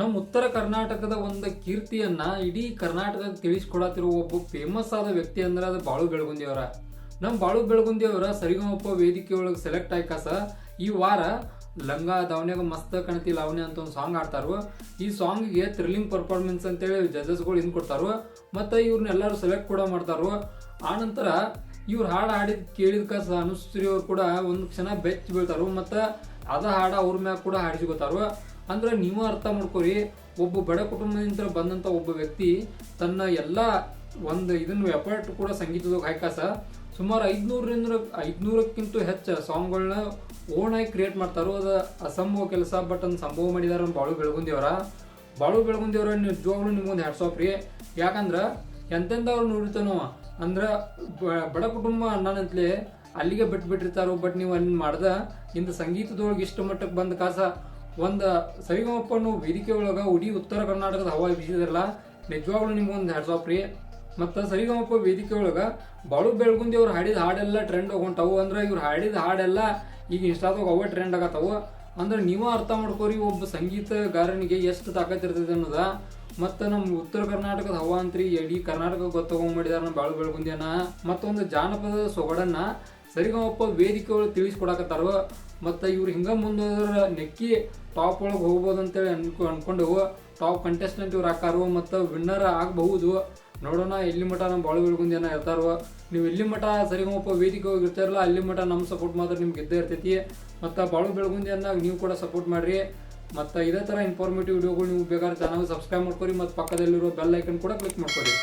ನಮ್ಮ ಉತ್ತರ ಕರ್ನಾಟಕದ ಒಂದು ಕೀರ್ತಿಯನ್ನ ಇಡೀ ಕರ್ನಾಟಕಕ್ಕೆ ತಿಳಿಸ್ಕೊಡತ್ತಿರುವ ಒಬ್ಬ ಫೇಮಸ್ ಆದ ವ್ಯಕ್ತಿ ಅಂದ್ರೆ ಅದು ಬಾಳು ಬೆಳಗುಂದಿ ಅವರ ನಮ್ಮ ಬಾಳು ಬೆಳಗುಂದಿ ಅವರ ಸರಿಗಮಪ್ಪ ವೇದಿಕೆ ಒಳಗೆ ಸೆಲೆಕ್ಟ್ ಆಯ್ಕಾಸ ಈ ವಾರ ಲಂಗ ದಾವಣ್ಯಾಗ ಮಸ್ತ್ ಕಣತಿ ಲಾವಣಿ ಅಂತ ಒಂದು ಸಾಂಗ್ ಆಡ್ತಾರು ಈ ಸಾಂಗಿಗೆ ಥ್ರಿಲ್ಲಿಂಗ್ ಪರ್ಫಾರ್ಮೆನ್ಸ್ ಅಂತೇಳಿ ಜಜಸ್ಗಳು ಹಿಂದ್ ಕೊಡ್ತಾರು. ಮತ್ತು ಇವ್ರನ್ನೆಲ್ಲರೂ ಸೆಲೆಕ್ಟ್ ಕೂಡ ಮಾಡ್ತಾರು. ಆನಂತರ ಇವ್ರು ಹಾಡು ಹಾಡಿದ್ ಕೇಳಿದ ಕಸ ಅನುಶ್ರೀ ಕೂಡ ಒಂದು ಕ್ಷಣ ಬೆಚ್ಚ ಬೀಳ್ತಾರು. ಮತ್ತು ಅದ ಹಾಡ ಅವ್ರ ಮ್ಯಾಗ ಕೂಡ ಹಾಡಿಸ್ಕೋತಾರು. ಅಂದ್ರೆ ನೀವು ಅರ್ಥ ಮಾಡ್ಕೊರಿ ಒಬ್ಬ ಬಡ ಕುಟುಂಬದಿಂದ ಬಂದಂಥ ಒಬ್ಬ ವ್ಯಕ್ತಿ ತನ್ನ ಎಲ್ಲ ಒಂದು ಇದನ್ನು ಎಫರ್ಟ್ ಕೂಡ ಸಂಗೀತದಾಗ ಹಾಕಾಸ ಸುಮಾರು ಐದುನೂರರಿಂದ ಐದುನೂರಕ್ಕಿಂತ ಹೆಚ್ಚು ಸಾಂಗ್ಗಳನ್ನ ಓನ್ ಆಗಿ ಕ್ರಿಯೇಟ್ ಮಾಡ್ತಾರೋ ಅದು ಅಸಂಭವ ಕೆಲಸ ಬಟ್ ಅದನ್ನ ಸಂಭವ ಮಾಡಿದಾರ ಬಾಳು ಬೆಳಗುಂದಿಯವರ. ಬಾಳು ಬೆಳಗುಂದಿಯವರ ನಿಜವಾಗ್ಲೂ ನಿಮ್ಗೊಂದು ಹ್ಯಾಟ್ಸ್ ಆಫ್ ರೀ. ಯಾಕಂದ್ರೆ ಎಂತೆಂಥವ್ರು ನೋಡಿರ್ತಾನೋ ಅಂದ್ರೆ ಬಡ ಕುಟುಂಬ ಅಣ್ಣನಂತಲೇ ಅಲ್ಲಿಗೆ ಬಿಟ್ಟು ಬಿಟ್ಟಿರ್ತಾರೋ ಬಟ್ ನೀವು ಅಲ್ಲಿ ಮಾಡ್ದ ಇಂದ ಸಂಗೀತದೊಳಗೆ ಇಷ್ಟು ಮಟ್ಟಕ್ಕೆ ಬಂದ ಕಾಸ ಒಂದು ಸರಿಗಮಪ್ಪನು ವೇದಿಕೆ ಒಳಗೆ ಉಡಿ ಉತ್ತರ ಕರ್ನಾಟಕದ ಹವಾ ಬೀಸಿದ್ರಲ್ಲ, ನಿಜವಾಗ್ಲೂ ನಿಮ್ಗೊಂದು ಹ್ಯಾಟ್ಸ್ ಆಫ್ ರೀ ಮತ್ತು ಸರಿಗಮಪ್ಪ ವೇದಿಕೆ ಒಳಗೆ ಬಾಳು ಬೆಳಗುಂದಿ ಅವ್ರು ಹಾಡಿದ ಹಾಡೆಲ್ಲ ಟ್ರೆಂಡ್ ಹೋಗೊಂಟವು ಅಂದ್ರೆ ಇವ್ರು ಹಾಡಿದ ಹಾಡೆಲ್ಲ ಈಗ ಇನ್ಸ್ಟಾದಾಗ ಅವೇ ಟ್ರೆಂಡ್ ಆಗತ್ತವು. ಅಂದ್ರೆ ನೀವು ಅರ್ಥ ಮಾಡ್ಕೋರಿ, ಒಬ್ಬ ಸಂಗೀತಗಾರನಿಗೆ ಎಷ್ಟು ತಾಕತ್ ಇರ್ತದೆ ಅನ್ನೋದ. ಮತ್ತು ನಮ್ಮ ಉತ್ತರ ಕರ್ನಾಟಕದ ಹವಾ ಅಂತ್ರಿ ಇಡೀ ಕರ್ನಾಟಕ ಗೊತ್ತಗೊಂಡ್ಬಿಟ್ಟಿದಾರೆ ನಮ್ಮ ಬಾಳು ಬೆಳಗುಂದಿಯನ್ನ. ಮತ್ತೊಂದು ಜಾನಪದ ಸೊಗಡನ್ನ ಸರಿಗಮಪ್ಪ ವೇದಿಕೆ ಒಳಗೆ ತಿಳಿಸ್ಕೊಡಕತ್ತಾರ. ಮತ್ತು ಇವ್ರು ಹಿಂಗೆ ಮುಂದೋದ್ರೆ ನೆಕ್ಕಿ ಟಾಪ್ ಒಳಗೆ ಹೋಗ್ಬೋದು ಅಂತೇಳಿ ಅನ್ಕೊ, ಅನ್ಕೊಂಡೆವು. ಟಾಪ್ ಕಂಟೆಸ್ಟೆಂಟ್ ಇವ್ರು ಹಾಕಾರು ಮತ್ತು ವಿನ್ನರ್ ಆಗಬಹುದು. ನೋಡೋಣ, ಎಲ್ಲಿ ಮಠ ನಮ್ಮ ಬಾಳು ಬೆಳಗುಂದಿ ಏನೋ ಇರ್ತಾರೋ. ನೀವು ಎಲ್ಲಿ ಮಠ ಸರಿಗಮಪ್ಪ ವೇದಿಕೆ ಹೋಗಿ ಇರ್ತಾರಲ್ಲ ಅಲ್ಲಿ ಮಠ ನಮ್ಮ ಸಪೋರ್ಟ್ ಮಾತ್ರ ನಿಮ್ಗೆ ಇದ್ದೇ ಇರ್ತೈತಿ. ಮತ್ತು ಬಾಳು ಬೆಳಗುಂದಿಯನ್ನ ನೀವು ಕೂಡ ಸಪೋರ್ಟ್ ಮಾಡಿರಿ. ಮತ್ತು ಇದೇ ಥರ ಇನ್ಫಾರ್ಮೇಟಿವ್ ವಿಡಿಯೋಗಳು ನೀವು ಬೇಕಾದ್ರೆ ಚಾನಲ್ ಸಬ್ಸ್ಕ್ರೈಬ್ ಮಾಡ್ಕೊರಿ. ಮತ್ತು ಪಕ್ಕದಲ್ಲಿರೋ ಬೆಲ್ ಐಕನ್ ಕೂಡ ಕ್ಲಿಕ್ ಮಾಡ್ಕೊರಿ.